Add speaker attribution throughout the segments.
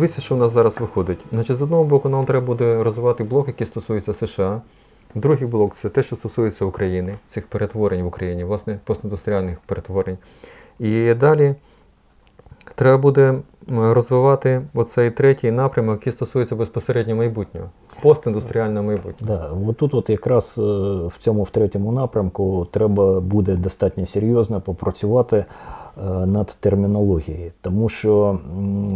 Speaker 1: дивіться, що у нас зараз виходить. Значить, з одного боку, нам треба буде розвивати блок, який стосується США. Другий блок це те, що стосується України, цих перетворень в Україні, власне, постіндустріальних перетворень. І далі треба буде розвивати оцей третій напрямок, який стосується безпосередньо майбутнього, постіндустріального майбутнього.
Speaker 2: Да, тут от якраз е, в цьому в третьому напрямку треба буде достатньо серйозно попрацювати над термінологією, тому що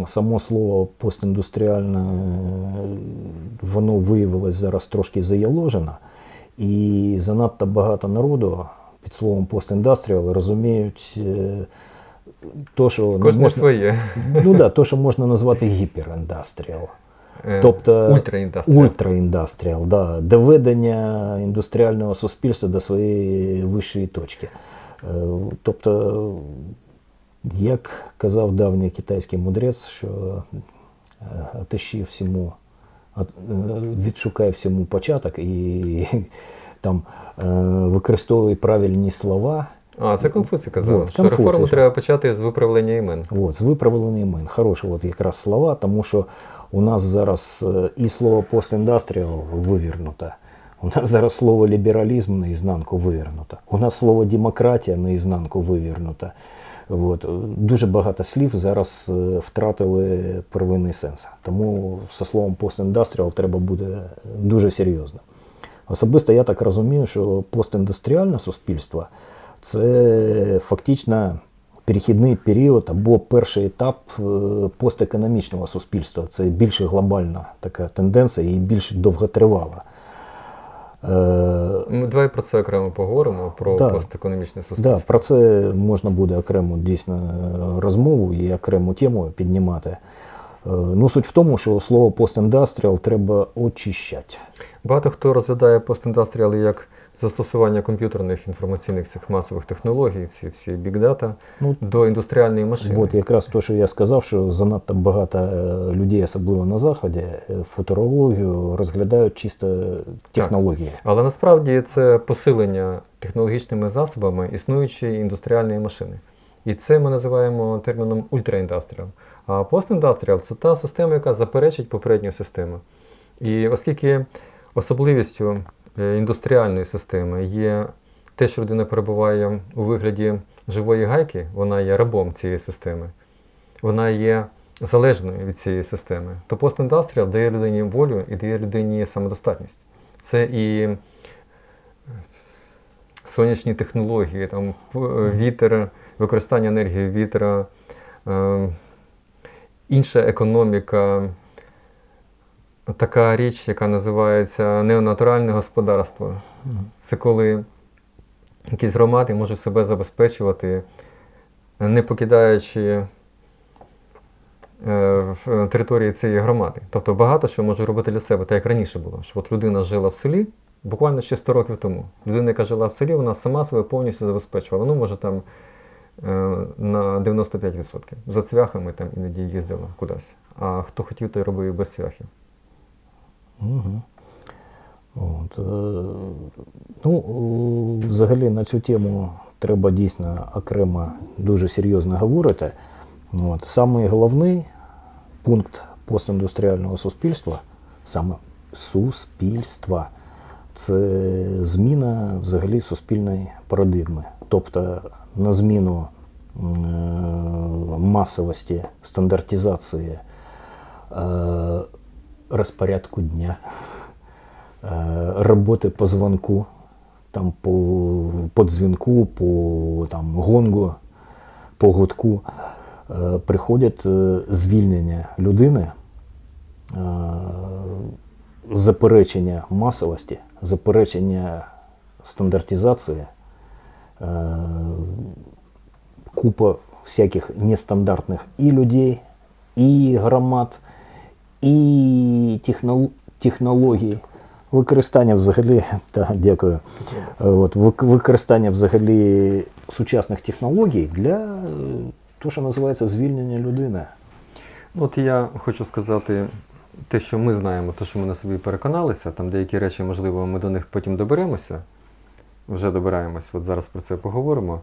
Speaker 2: само слово постіндустріальне е, воно виявилось зараз трошки заяложено, і занадто багато народу під словом постіндастріал розуміють. е, То, що
Speaker 1: Кожне
Speaker 2: можна,
Speaker 1: своє.
Speaker 2: ну да, то, що можна назвати гіперіндастріал.
Speaker 1: Е,
Speaker 2: Тобто
Speaker 1: ультраіндастріал.
Speaker 2: Ультраіндастріал, да, доведення індустріального суспільства до своєї вищої точки. Е, Тобто, як казав давній китайський мудрець, що е, всьому, е, відшукай всьому початок і там е, використовуй правильні слова.
Speaker 1: А, це Конфуцій казав,
Speaker 2: Вот,
Speaker 1: що
Speaker 2: Конфуцій.
Speaker 1: реформу треба почати з виправлення імен.
Speaker 2: От, з виправлений імен. Хороші от якраз слова, тому що у нас зараз і слово постіндастріал вивернуто. У нас зараз слово лібералізм наізнанку вивернуто. У нас слово демократія наізнанку вивернуто. От. Дуже багато слів зараз е, втратили первинний сенс. Тому зі словом постіндастріал треба буде дуже серйозно. Особисто я так розумію, що постіндустріальне суспільство це фактично перехідний період або перший етап е, постекономічного суспільства. Це більш глобальна така тенденція і більш довготривала. Е,
Speaker 1: Ми давай про це окремо поговоримо, про
Speaker 2: Да.
Speaker 1: постекономічне
Speaker 2: Да,
Speaker 1: суспільство.
Speaker 2: про це можна буде окрему дійсно розмову і окрему тему піднімати. Е, Ну, суть в тому, що слово постіндастріал треба очищати.
Speaker 1: Багато хто розглядає постіндастріал як застосування комп'ютерних інформаційних цих масових технологій, ці всі бікдата,
Speaker 2: Ну,
Speaker 1: до індустріальної машини.
Speaker 2: От якраз те, що я сказав, що занадто багато е, людей, особливо на Заході, е, футурологію розглядають чисто технології.
Speaker 1: Але насправді це посилення технологічними засобами існуючої індустріальної машини. І це ми називаємо терміном ультраіндастріал. А постіндастріал це та система, яка заперечить попередню систему. І оскільки особливістю індустріальної системи. Є те, що людина перебуває у вигляді живої гайки, вона є рабом цієї системи, вона є залежною від цієї системи, то постіндастріал дає людині волю і дає людині самодостатність. Це і сонячні технології, там, е, вітер, використання енергії вітра, е, інша економіка, така річ, яка називається неонатуральне господарство. Це коли якісь громади можуть себе забезпечувати, не покидаючи е, в території цієї громади. Тобто багато що може робити для себе, так як раніше було. Що от людина жила в селі буквально ще 100 років тому. Людина, яка жила в селі, вона сама себе повністю забезпечувала. Ну, може, там е, на 95%. За цвяхами там іноді їздила кудись. А хто хотів, той робив і без цвяхів.
Speaker 2: Угу. От, е, ну, е, взагалі на цю тему треба дійсно окремо дуже серйозно говорити. От, самий головний пункт постіндустріального суспільства, саме суспільства, це зміна взагалі суспільної парадигми. Тобто на зміну е, масовості, стандартизації, розпорядку дня, е, роботи по дзвонку, там по, по дзвінку, по там, гонгу, по гудку, е, приходять е, звільнення людини, заперечення масовості, заперечення стандартизації, купа всяких нестандартних і людей, і громад, і техно- технологій. Використання взагалі, та, дякую. От, використання взагалі сучасних технологій для е, того, що називається звільнення людини.
Speaker 1: Ну, От я хочу сказати те, що ми знаємо, те, що ми на собі переконалися, там деякі речі, можливо, ми до них потім доберемося, вже добираємось, от зараз про це поговоримо.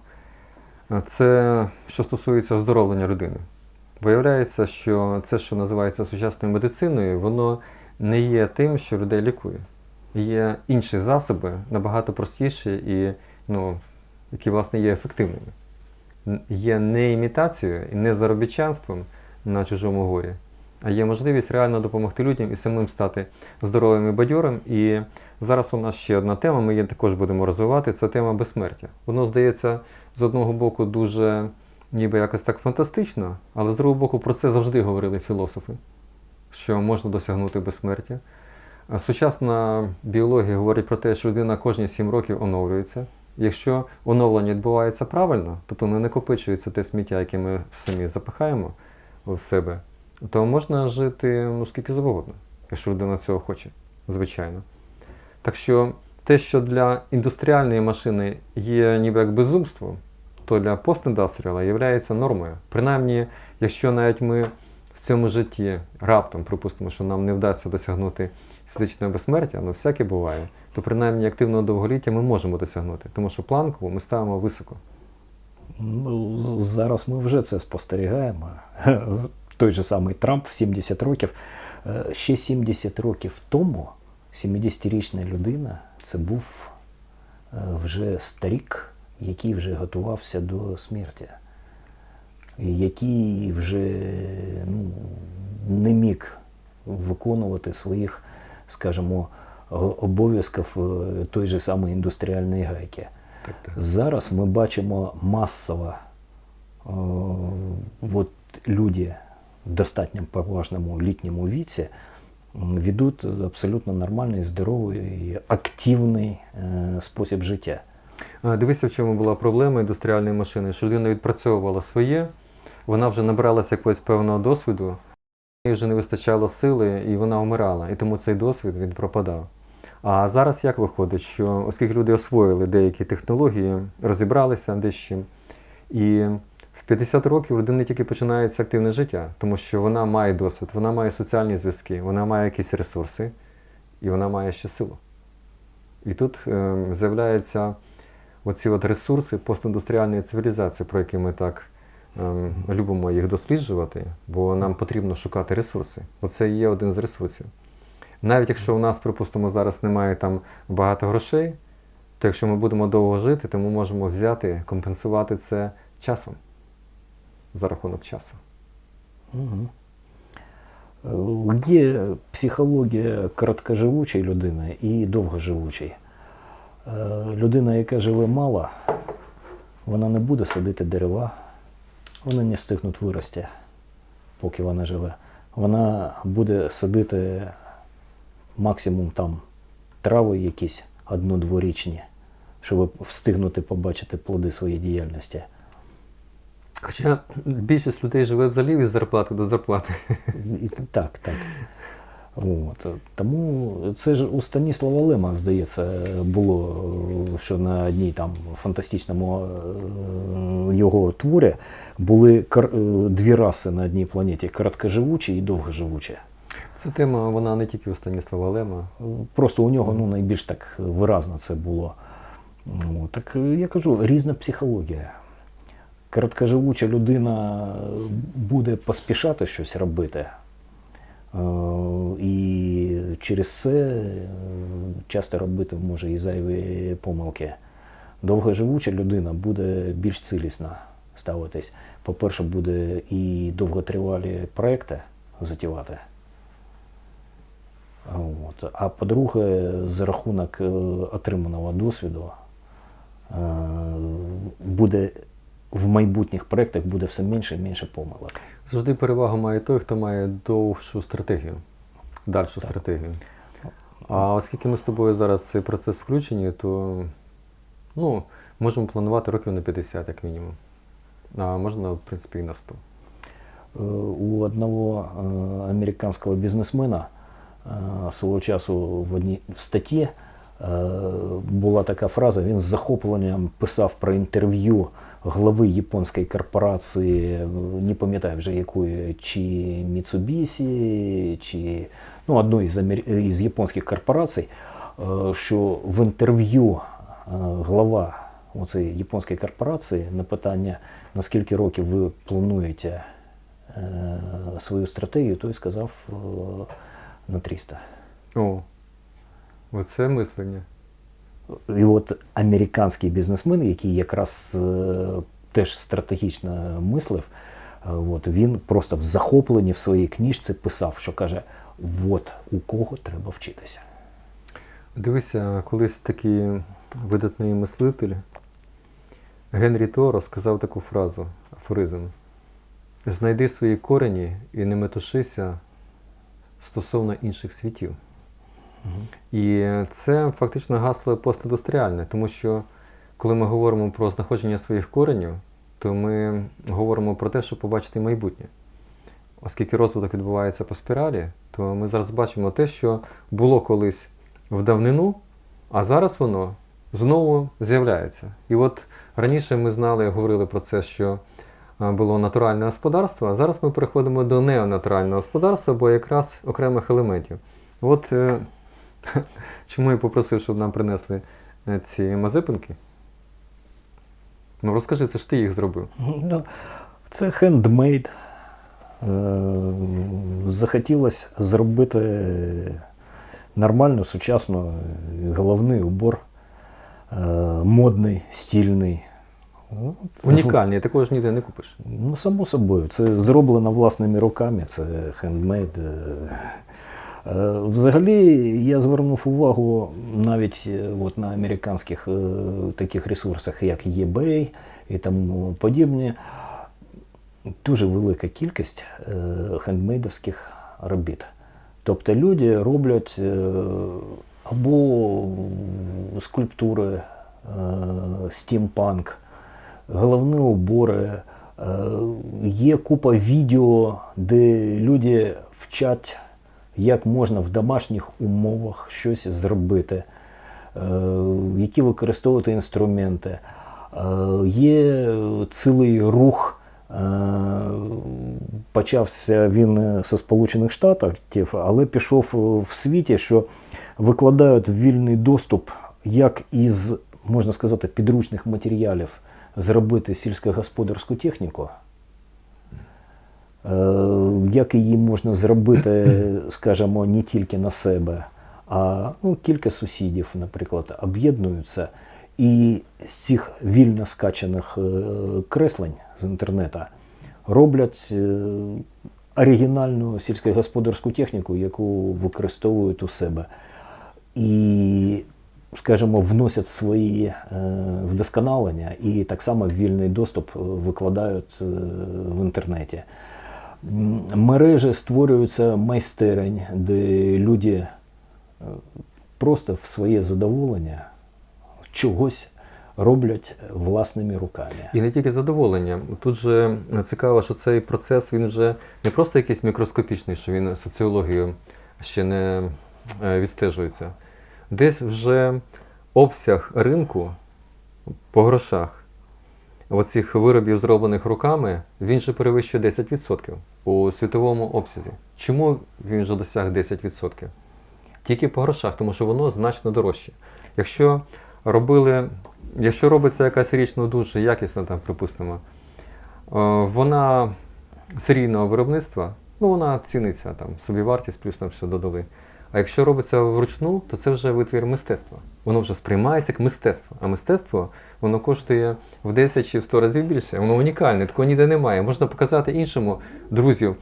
Speaker 1: Е, Це що стосується оздоровлення людини. Виявляється, що це, що називається сучасною медициною, воно не є тим, що людей лікує. Є інші засоби, набагато простіші і ну, які, власне, є ефективними. Є не імітацією і не заробітчанством на чужому горі, а є можливість реально допомогти людям і самим стати здоровим і бадьорим. І зараз у нас ще одна тема, ми її також будемо розвивати, це тема безсмертя. Воно здається з одного боку дуже ніби якось так фантастично, але з другого боку про це завжди говорили філософи, що можна досягнути безсмертя. Сучасна біологія говорить про те, що людина кожні 7 років оновлюється. Якщо оновлення відбувається правильно, тобто не накопичується те сміття, яке ми самі запихаємо в себе, то можна жити ну, скільки завгодно, якщо людина цього хоче, звичайно. Так що те, що для індустріальної машини є ніби як безумством, то для постіндастріала є нормою. Принаймні, якщо навіть ми в цьому житті раптом припустимо, що нам не вдасться досягнути фізичного безсмертя, ну всяке буває, то принаймні активного довголіття ми можемо досягнути, тому що планку ми ставимо високо.
Speaker 2: Ну, зараз ми вже це спостерігаємо. Той же самий Трамп в 70 років. Е, Ще 70 років тому 70-річна людина це був е, вже старік, який вже готувався до смерті, який вже ну, не міг виконувати своїх, скажімо, обов'язків е, той же самої індустріальної гайки.
Speaker 1: Так, так.
Speaker 2: Зараз ми бачимо масово е, от люди в достатньо поважному літньому віці ведуть абсолютно нормальний, здоровий активний е, спосіб життя.
Speaker 1: Дивися, в чому була проблема індустріальної машини, що людина відпрацьовувала своє, вона вже набралася якогось певного досвіду, їй вже не вистачало сили, і вона вмирала. І тому цей досвід він пропадав. А зараз як виходить, що оскільки люди освоїли деякі технології, розібралися чим, і в 50 років у людини тільки починається активне життя, тому що вона має досвід, вона має соціальні зв'язки, вона має якісь ресурси, і вона має ще силу. І тут е, з'являються оці от ресурси постіндустріальної цивілізації, про які ми так ем, любимо їх досліджувати, бо нам потрібно шукати ресурси. Оце і є один з ресурсів. Навіть якщо у нас, припустимо, зараз немає там багато грошей, то якщо ми будемо довго жити, то ми можемо взяти, компенсувати це часом за рахунок часу.
Speaker 2: Угу. Є психологія короткоживучої людини і довгоживучої. Е, Людина, яка живе мало, вона не буде садити дерева, вони не встигнуть вирости, поки вона живе. Вона буде садити максимум там трави якісь одну-дворічні, щоб встигнути побачити плоди своєї діяльності.
Speaker 1: Хоча більшість людей живе взагалі від зарплати до зарплати.
Speaker 2: Так, так. От. Тому це ж у Станіслава Лема, здається, було, що на одній там фантастичному е, його творі були е, дві раси на одній планеті короткоживучі і довгоживучі.
Speaker 1: Ця тема, вона не тільки у Станіслава Лема.
Speaker 2: Просто у нього ну, найбільш так виразно це було. От. Так е, я кажу, різна психологія. Короткоживуча людина буде поспішати щось робити. Е, І через це е, часто робити може і зайві помилки. Довгоживуча людина буде більш цілісно ставитись. По-перше, буде і довготривалі проекти затівати. От. А по-друге, за рахунок е, отриманого досвіду буде в майбутніх проєктах буде все менше і менше помилок.
Speaker 1: Завжди перевагу має той, хто має довшу стратегію, дальшу стратегію. А оскільки ми з тобою зараз в цей процес включені, то ну, можемо планувати років на 50, як мінімум. А можна, в принципі, і на 100.
Speaker 2: Э, У одного э, американского бизнесмена э, свого часу в одній в статті э, була така фраза. Він з захопленням писав про інтерв'ю глави японської корпорації, не пам'ятаю вже якої, чи Mitsubishi, чи ну, одної з, із японських корпорацій, е, що в інтерв'ю е, глава оцієї японської корпорації на питання, наскільки років ви плануєте е, свою стратегію, той сказав е, на 300.
Speaker 1: О, оце мислення.
Speaker 2: І от американський бізнесмен, який якраз е, теж стратегічно мислив, е, от, він просто в захопленні в своїй книжці писав, що каже: от у кого треба вчитися.
Speaker 1: Дивися, колись такий видатний мислитель Генрі Торо сказав таку фразу, афоризм. Знайди свої корені і не метушися стосовно інших світів. І це фактично гасло постіндустріальне, тому що коли ми говоримо про знаходження своїх коренів, то ми говоримо про те, щоб побачити майбутнє. Оскільки розвиток відбувається по спіралі, то ми зараз бачимо те, що було колись в давнину, а зараз воно знову з'являється. І от раніше ми знали, говорили про це, що було натуральне господарство, а зараз ми переходимо до неонатурального господарства, бо якраз окремих елементів. От е, чому я попросив, щоб нам принесли е, ці мазепинки. Ну розкажи, це ж ти їх зробив.
Speaker 2: Ну, це хендмейд. Захотілося зробити нормальну, сучасну е, головний убор, е, модний, стільний.
Speaker 1: Унікальний, такого ж ніде не купиш.
Speaker 2: Ну, само собою, це зроблено власними руками, це хендмейд. Е. Взагалі, я звернув увагу навіть е, от на американських е, таких ресурсах, як eBay і тому подібне. Дуже велика кількість хендмейдовських робіт. Тобто люди роблять або скульптури, стімпанк, головні убори. Є купа відео, де люди вчать, як можна в домашніх умовах щось зробити, е, які використовувати інструменти. Е, Є цілий рух. е, Почався він зі Сполучених Штатів, але пішов в світі, що викладають вільний доступ, як із, можна сказати, підручних матеріалів зробити сільськогосподарську техніку. Е, Як її можна зробити, скажімо, не тільки на себе, а ну, кілька сусідів, наприклад, об'єднуються і з цих вільно скачаних е, креслень з інтернету роблять е, оригінальну сільськогосподарську техніку, яку використовують у себе. І, скажімо, вносять свої вдосконалення і так само вільний доступ викладають в інтернеті. Мережі створюються майстерень, де люди е, просто в своє задоволення чогось роблять власними руками.
Speaker 1: І не тільки задоволення. Тут же цікаво, що цей процес він вже не просто якийсь мікроскопічний, що він соціологією ще не е, відстежується. Десь вже обсяг ринку по грошах оцих виробів, зроблених руками, він же перевищує 10% у світовому обсязі. Чому він вже досяг 10%? Тільки по грошах, тому що воно значно дорожче. Якщо робили, якщо робиться якась річ ну, дуже якісна, там, припустимо, е, вона серійного виробництва, ну вона ціниться там, собівартість, плюс там ще додали. А якщо робиться вручну, то це вже витвір мистецтва. Воно вже сприймається як мистецтво. А мистецтво воно коштує в 10 чи в 100 разів більше. Воно унікальне, такого ніде немає. Можна показати іншому друзів.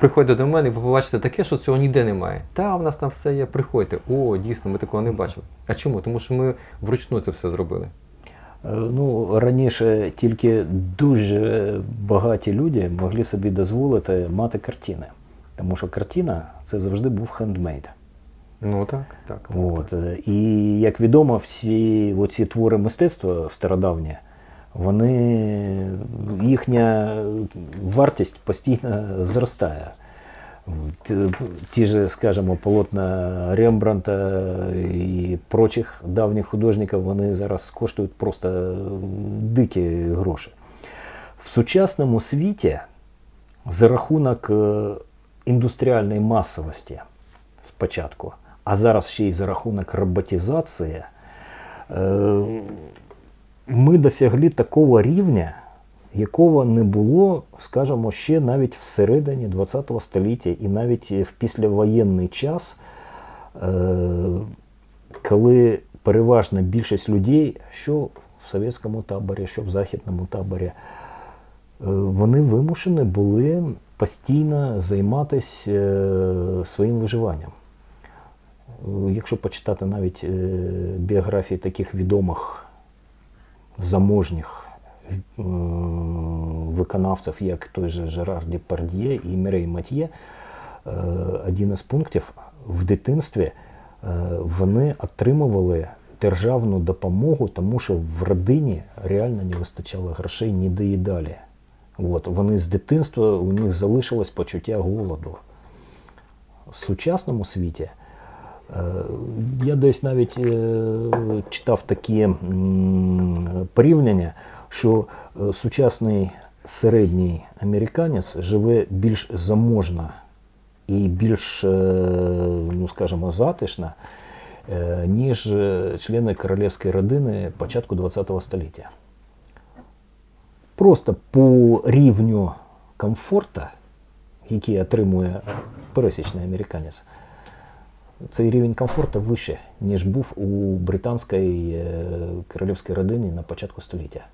Speaker 1: Приходьте до мене і побачите таке, що цього ніде немає. Та, в нас там все є, приходьте. О, дійсно, ми такого не бачили. А чому? Тому що ми вручну це все зробили.
Speaker 2: Е, Ну, раніше тільки дуже багаті люди могли собі дозволити мати картини. Тому що картина це завжди був хендмейд.
Speaker 1: Ну так, так. так,
Speaker 2: От. е, І як відомо, всі оці твори мистецтва стародавні, вони, їхня вартість постійно зростає. Ті, же, скажімо, полотна Рембранта і прочих давніх художників, вони зараз коштують просто дикі гроші. В сучасному світі за рахунок е, індустріальної масовості спочатку, а зараз ще й за рахунок роботизації, е, ми досягли такого рівня, якого не було, скажімо, ще навіть всередині ХХ століття і навіть в післявоєнний час, е, коли переважна більшість людей, що в совєтському таборі, що в західному таборі, е, вони вимушені були постійно займатися своїм виживанням. Якщо почитати навіть е, біографії таких відомих заможніх е, виконавців, як той же Жерар Депардьє і Мірей Матьє, е, один із пунктів в дитинстві вони отримували державну допомогу, тому що в родині реально не вистачало грошей ні доїдалі. От, вони з дитинства у них залишилось почуття голоду. В сучасному світі Я десь навіть е, читав такі порівняння, що е, сучасний середній американець живе більш заможно і більш, е, ну скажімо, затишно, ніж члени королівської родини початку ХХ століття. Просто по рівню комфорту, який отримує пересічний американець, цей рівень комфорту вище, ніж був у британської е, королівській родині на початку століття.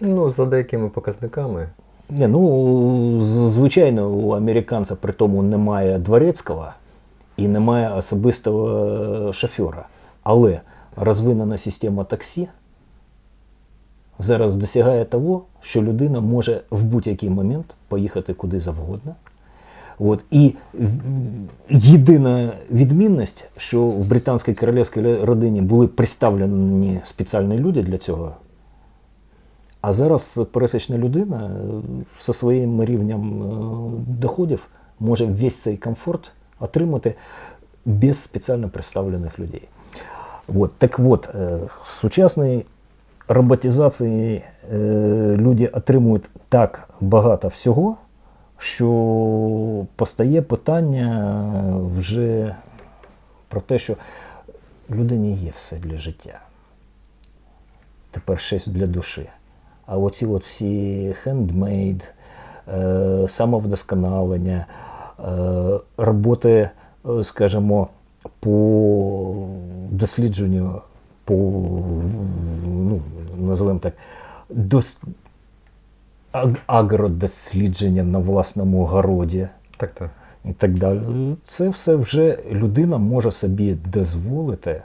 Speaker 1: Ну, за деякими показниками.
Speaker 2: Ні, ну, звичайно, у американця при тому немає дворецького і немає особистого е, шофера. Але розвинена система таксі зараз досягає того, що людина може в будь-який момент поїхати куди завгодно. От, і єдина відмінність, що в британській королівській родині були представлені спеціальні люди для цього. А зараз пересічна людина е, зі своїм рівнем е, доходів може весь цей комфорт отримати без спеціально представлених людей. От, так от, е, з сучасної роботизації люди отримують так багато всього, що постає питання вже про те, що людині є все для життя. Тепер щось для душі. А оці от всі хендмейд, е, самовдосконалення, е, роботи, е, скажімо, по дослідженню, по, ну, називаємо так, дос, аг- агродослідження на власному городі
Speaker 1: Так, так.
Speaker 2: і так далі. Це все вже людина може собі дозволити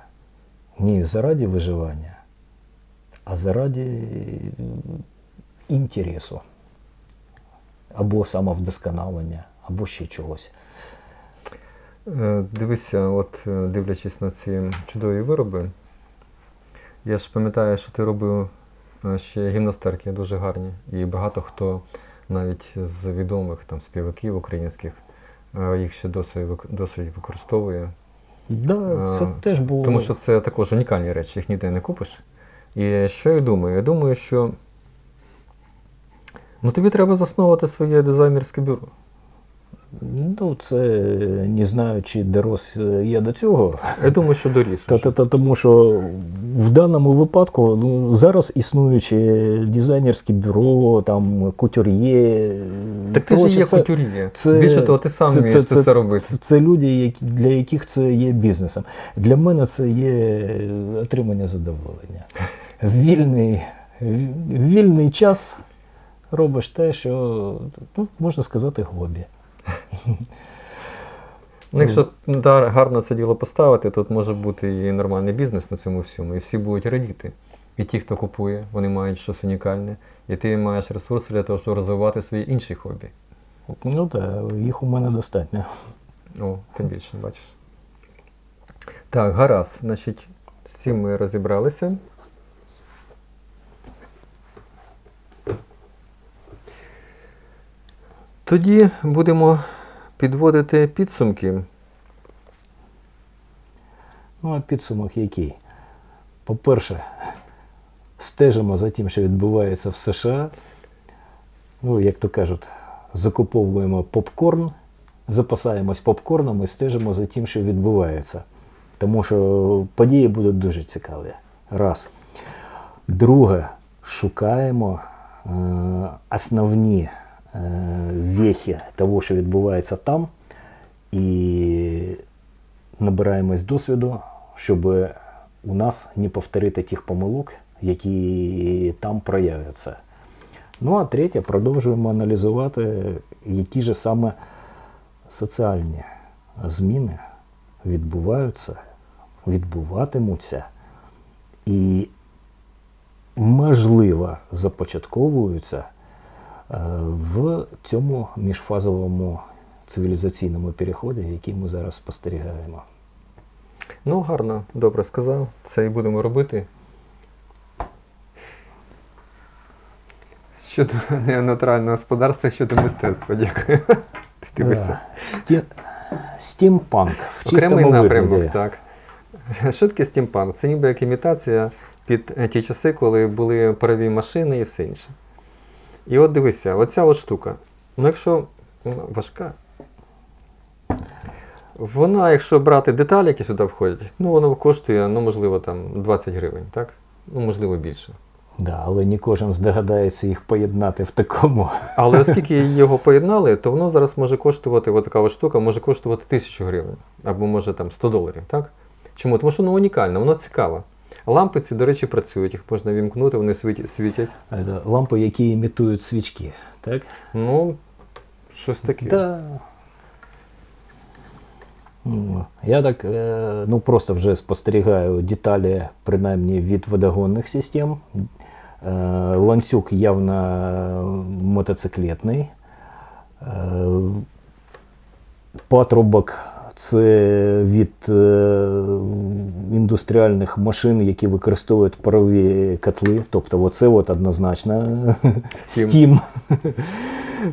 Speaker 2: не заради виживання, а заради інтересу або самовдосконалення, або ще чогось.
Speaker 1: Е, Дивися, от е, дивлячись на ці чудові вироби, я ж пам'ятаю, що ти робив ще гімнастерки дуже гарні. І багато хто навіть з відомих там співаків українських е, їх ще вик- досі використовує.
Speaker 2: Да, це
Speaker 1: А,
Speaker 2: теж було.
Speaker 1: Тому що це також унікальні речі, їх ніде не купиш. І що я думаю? Я думаю, що ну, тобі треба засновувати своє дизайнерське бюро.
Speaker 2: Ну, це не знаю, чи дорос я до цього.
Speaker 1: Я думаю, що доріс.
Speaker 2: Та, та, та, тому що в даному випадку ну, зараз існуючі дизайнерські бюро, там кутюр'є.
Speaker 1: Так ти ж є
Speaker 2: це-
Speaker 1: кутюр'є.
Speaker 2: Це,
Speaker 1: Більше того, ти сам вмієш це, все робити.
Speaker 2: Це, це люди, які, для яких це є бізнесом. Для мене це є отримання задоволення. Вільний, вільний час робиш те, що ну, можна сказати, хобі.
Speaker 1: Ну, якщо гарно це діло поставити, тут може бути і нормальний бізнес на цьому всьому, і всі будуть радіти. І ті, хто купує, вони мають щось унікальне, і ти маєш ресурси для того, щоб розвивати свої інші хобі.
Speaker 2: Ну так, їх у мене достатньо.
Speaker 1: О, тим більше, бачиш. Так, гаразд. Значить, з цим ми розібралися. Тоді будемо підводити підсумки.
Speaker 2: Ну, а підсумок який? По-перше, стежимо за тим, що відбувається в США. Ну, як то кажуть, закуповуємо попкорн, запасаємось попкорном і стежимо за тим, що відбувається. Тому що події будуть дуже цікаві. Раз. Друге, шукаємо е, основні вехи того, що відбувається там, і набираємось досвіду, щоб у нас не повторити тих помилок, які там проявляться. Ну а третє, продовжуємо аналізувати, які ж саме соціальні зміни відбуваються, відбуватимуться і, можливо, започатковуються е, в цьому міжфазовому цивілізаційному переході, який ми зараз спостерігаємо.
Speaker 1: Ну, гарно, добре сказав. Це і будемо робити. Щодо неонатурального господарства, щодо мистецтва, дякую. Ти
Speaker 2: Сті... Стімпанк в
Speaker 1: Окремий напрямок,
Speaker 2: вигляді.
Speaker 1: так. Що таке стімпанк? Це ніби як імітація під е, ті часи, коли були парові машини і все інше. І от дивися, оця от штука. Ну, якщо важка. Вона, якщо брати деталі, які сюди входять, ну воно коштує, ну, можливо, там 20 гривень, так? Ну, можливо, більше.
Speaker 2: Да, але не кожен здогадається їх поєднати в такому.
Speaker 1: Але оскільки його поєднали, то воно зараз може коштувати, от така от штука може коштувати 1000 гривень, або може там 100 доларів, так? Чому? Тому що воно унікальне, воно цікаве. Лампи ці, до речі, працюють, їх можна вімкнути, вони світять. світять.
Speaker 2: Лампи, які імітують свічки. Так?
Speaker 1: Ну, щось таке.
Speaker 2: Да. Ну, Я так е, ну, просто вже спостерігаю деталі, принаймні від водогонних систем. Е, Ланцюг явно мотоциклетний. Е, Патрубок це від е, індустріальних машин, які використовують парові котли. Тобто, оце от однозначно
Speaker 1: Стім.
Speaker 2: стім.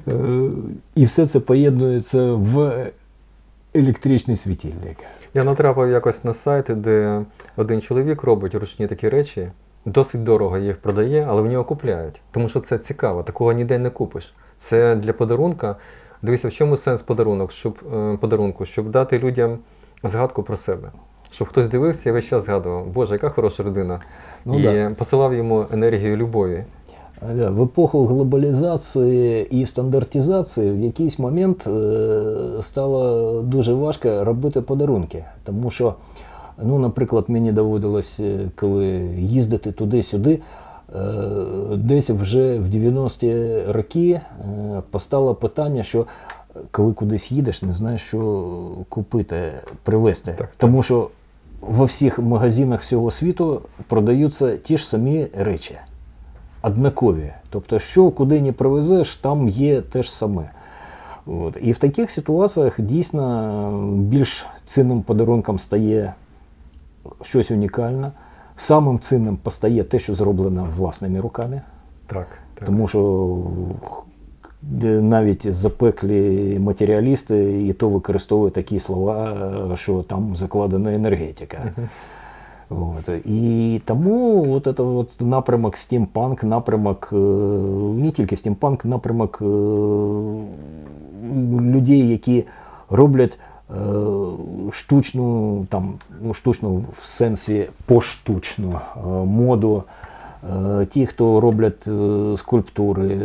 Speaker 2: Е, І все це поєднується в електричний світильник.
Speaker 1: Я натрапив якось на сайт, де один чоловік робить ручні такі речі, досить дорого їх продає, але в нього купляють. Тому що це цікаво, такого ніде не купиш. Це для подарунка. Дивися, в чому сенс подарунок, щоб, е, подарунку, щоб дати людям згадку про себе. Щоб хтось дивився і весь час згадував, Боже, яка хороша людина.
Speaker 2: Ну
Speaker 1: і
Speaker 2: да.
Speaker 1: посилав йому енергію любові.
Speaker 2: В епоху глобалізації і стандартизації в якийсь момент е, стало дуже важко робити подарунки. Тому що, ну, наприклад, мені доводилось, е, коли їздити туди-сюди, е, десь вже в 90-ті роки е, постало питання, що коли кудись їдеш, не знаєш, що купити, привезти.
Speaker 1: Так, так.
Speaker 2: Тому що во всіх магазинах всього світу продаються ті ж самі речі однакові. Тобто, що куди не привезеш, там є те ж саме. От. І в таких ситуаціях дійсно більш цінним подарунком стає щось унікальне. Самим цінним постає те, що зроблено власними руками.
Speaker 1: Так, так.
Speaker 2: Тому що навіть запеклі матеріалісти і то використовують такі слова, що там закладена енергетика. От. І тому от это от напрямок стімпанк, напрямок е, не тільки стімпанк, напрямок е, людей, які роблять е, штучну, там, ну, штучну в сенсі поштучну е, моду. е, Ті, хто роблять е, скульптури,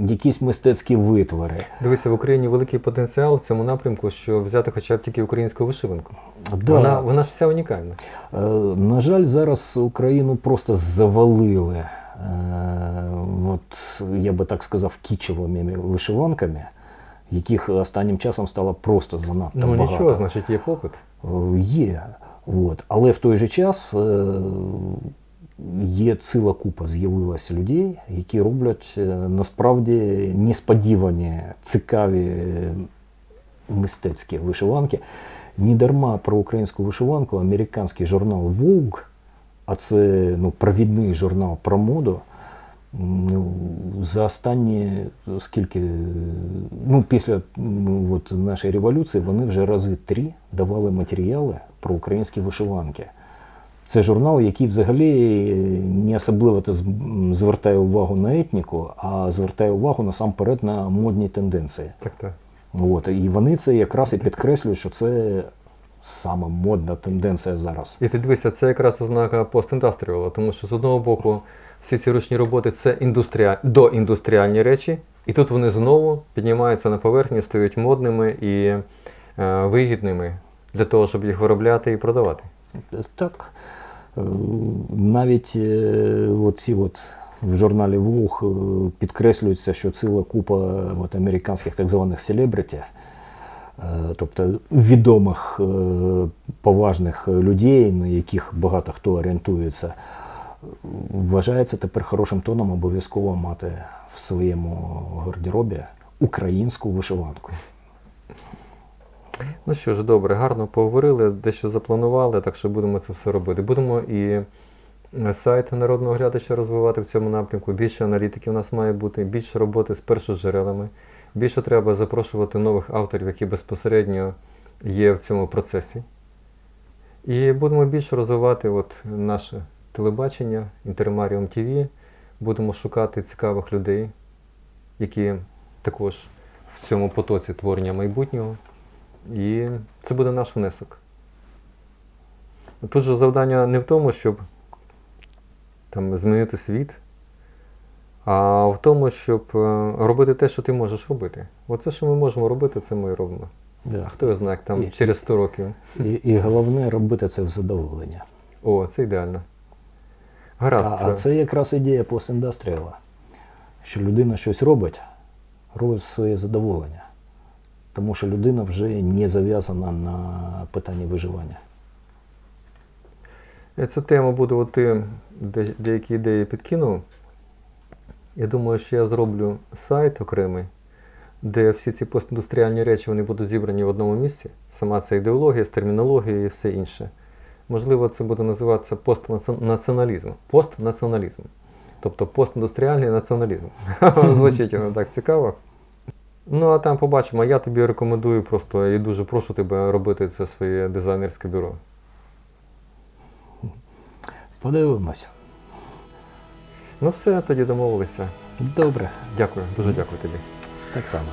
Speaker 2: якісь мистецькі витвори.
Speaker 1: Дивися, в Україні великий потенціал в цьому напрямку, що взяти хоча б тільки українську вишиванку.
Speaker 2: Да.
Speaker 1: Вона, вона ж вся унікальна.
Speaker 2: Е, На жаль, зараз Україну просто завалили, е, от, я би так сказав, кічевими вишиванками, яких останнім часом стало просто занадто
Speaker 1: Ну
Speaker 2: багато.
Speaker 1: нічого, значить, є попит.
Speaker 2: Е, Є. От. Але в той же час е, є ціла купа з'явилася людей, які роблять е, насправді несподівані, цікаві мистецькі вишиванки. Не дарма про українську вишиванку американський журнал Vogue, а це ну, провідний журнал про моду. Ну, за останні скільки, ну, після от, нашої революції вони вже рази три давали матеріали про українські вишиванки. Це журнал, який взагалі не особливо звертає увагу на етніку, а звертає увагу насамперед на модні тенденції.
Speaker 1: Так, так.
Speaker 2: От, і вони це якраз і підкреслюють, що це саме модна тенденція зараз.
Speaker 1: І ти дивися, це якраз ознака постіндастріала, тому що з одного боку всі ці ручні роботи це індустріа... доіндустріальні речі, і тут вони знову піднімаються на поверхню, стають модними і е, вигідними для того, щоб їх виробляти і продавати.
Speaker 2: Так, е, навіть е, от ці от в журналі Vogue е, підкреслюється, що ціла купа от американських так званих селебриті, тобто відомих поважних людей, на яких багато хто орієнтується, вважається тепер хорошим тоном обов'язково мати в своєму гардеробі українську вишиванку.
Speaker 1: Ну що ж, добре, гарно поговорили, дещо запланували, так що будемо це все робити. Будемо і сайт народного глядача розвивати в цьому напрямку. Більше аналітики у нас має бути, більше роботи з першоджерелами. Більше треба запрошувати нових авторів, які безпосередньо є в цьому процесі. І будемо більше розвивати от наше телебачення, Інтермаріум ТВ. Будемо шукати цікавих людей, які також в цьому потоці творення майбутнього. І це буде наш внесок. Тут же завдання не в тому, щоб там, змінити світ, а в тому, щоб е, робити те, що ти можеш робити. Оце, що ми можемо робити, це ми робимо.
Speaker 2: Да.
Speaker 1: А хто його знає, як там
Speaker 2: І-
Speaker 1: через 100 років.
Speaker 2: І, і головне робити це в задоволення.
Speaker 1: О, це ідеально. Гаразд.
Speaker 2: А, а це якраз ідея постіндастріала, що людина щось робить, робить своє задоволення. Тому що людина вже не зав'язана на питанні виживання.
Speaker 1: Я цю тему буду, от ти деякі ідеї підкинув. Я думаю, що я зроблю сайт окремий, де всі ці постіндустріальні речі вони будуть зібрані в одному місці. Сама ця ідеологія з термінологією і все інше. Можливо, це буде називатися постнаціоналізм. Постнаціоналізм. Тобто постіндустріальний націоналізм. Звучить воно так цікаво. Ну, а там побачимо. Я тобі рекомендую просто і дуже прошу тебе робити це своє дизайнерське бюро.
Speaker 2: Подивимося.
Speaker 1: Ну все, тоді домовилися.
Speaker 2: Добре,
Speaker 1: Дякую, дуже дякую тобі.
Speaker 2: так само.